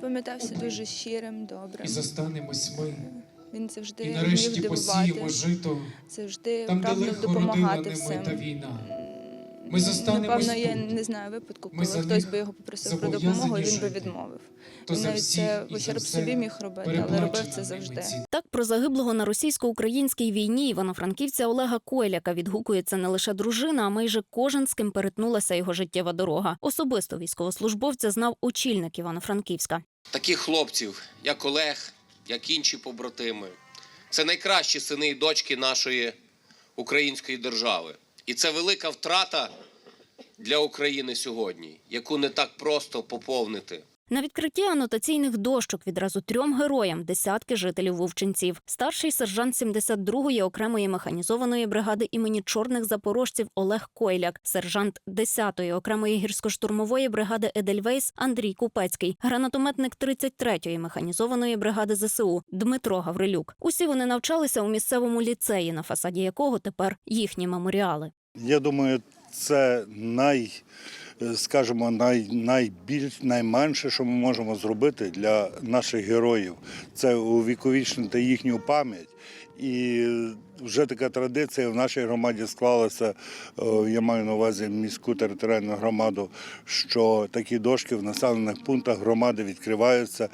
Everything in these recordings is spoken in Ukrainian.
запам'ятався дуже щирим, добрим. І зостанемось ми, Він завжди і нарешті посіємо жито, завжди там, де лихо родила допомагати ними всім. та війна. Ми зостанемось Напевно, я тут. не знаю випадку, Ми коли за хтось них би його попросив про допомогу, і він би жити. відмовив. То Він за навіть всіх це і за ущерб все собі міг робити, але робив це завжди. ними ці Так про загиблого на російсько-українській війні івано-франківця Олега Койляка відгукується не лише дружина, а майже кожен, з ким перетнулася його життєва дорога. Особисто військовослужбовця знав очільник Івано-Франківська. таких хлопців, як Олег, як інші побратими. Це найкращі сини і дочки нашої української держави. І це велика втрата для України сьогодні, яку не так просто поповнити. На відкритті анотаційних дощок відразу трьом героям десятки жителів Вовчинців. Старший сержант 72-ї окремої механізованої бригади імені чорних запорожців Олег Койляк, сержант 10-ї окремої гірсько-штурмової бригади Едельвейс Андрій Купецький, гранатометник 33-ї механізованої бригади ЗСУ Дмитро Гаврилюк. Усі вони навчалися у місцевому ліцеї, на фасаді якого тепер їхні меморіали. Я думаю, це най, скажімо, най, найбільш найменше, що ми можемо зробити для наших героїв, це увіковічнити їхню пам'ять. І вже така традиція в нашій громаді склалася. е, Я маю на увазі міську територіальну громаду, що такі дошки в населених пунктах громади відкриваються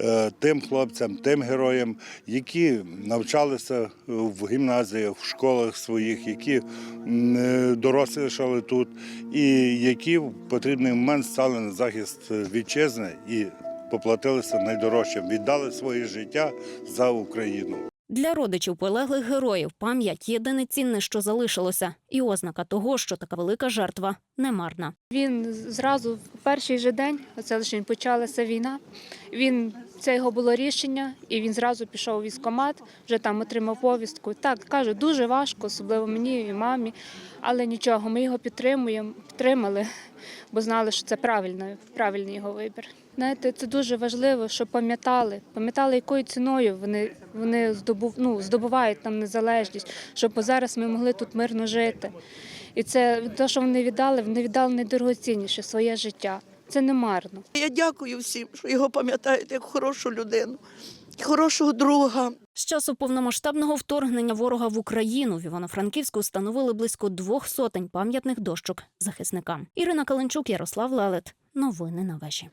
е, тим хлопцям, тим героям, які навчалися в гімназіях, в школах своїх, які е, дорослішали тут, і які в потрібний момент стали на захист вітчизни і поплатилися найдорожчим, віддали своє життя за Україну. Для родичів полеглих героїв пам'ять єдине цінне, що залишилося, і ознака того, що така велика жертва не марна. Він зразу в перший же день, оце лише почалася війна. Він це його було рішення, і він зразу пішов у військкомат, вже там отримав повістку. Так кажу, дуже важко, особливо мені і мамі, але нічого, ми його підтримуємо, підтримали, бо знали, що це правильно, правильний його вибір. Знаєте, це дуже важливо, щоб пам'ятали, пам'ятали, якою ціною вони, вони здобув, ну, здобувають нам незалежність, щоб зараз ми могли тут мирно жити. І це те, що вони віддали, вони віддали найдорогоцінніше своє життя. Це не марно. Я дякую всім, що його пам'ятають як хорошу людину, хорошого друга. З часу повномасштабного вторгнення ворога в Україну в Івано-Франківську встановили близько двох сотень пам'ятних дощок захисникам. Ірина Каленчук, Ярослав Лелет. Новини на вежі.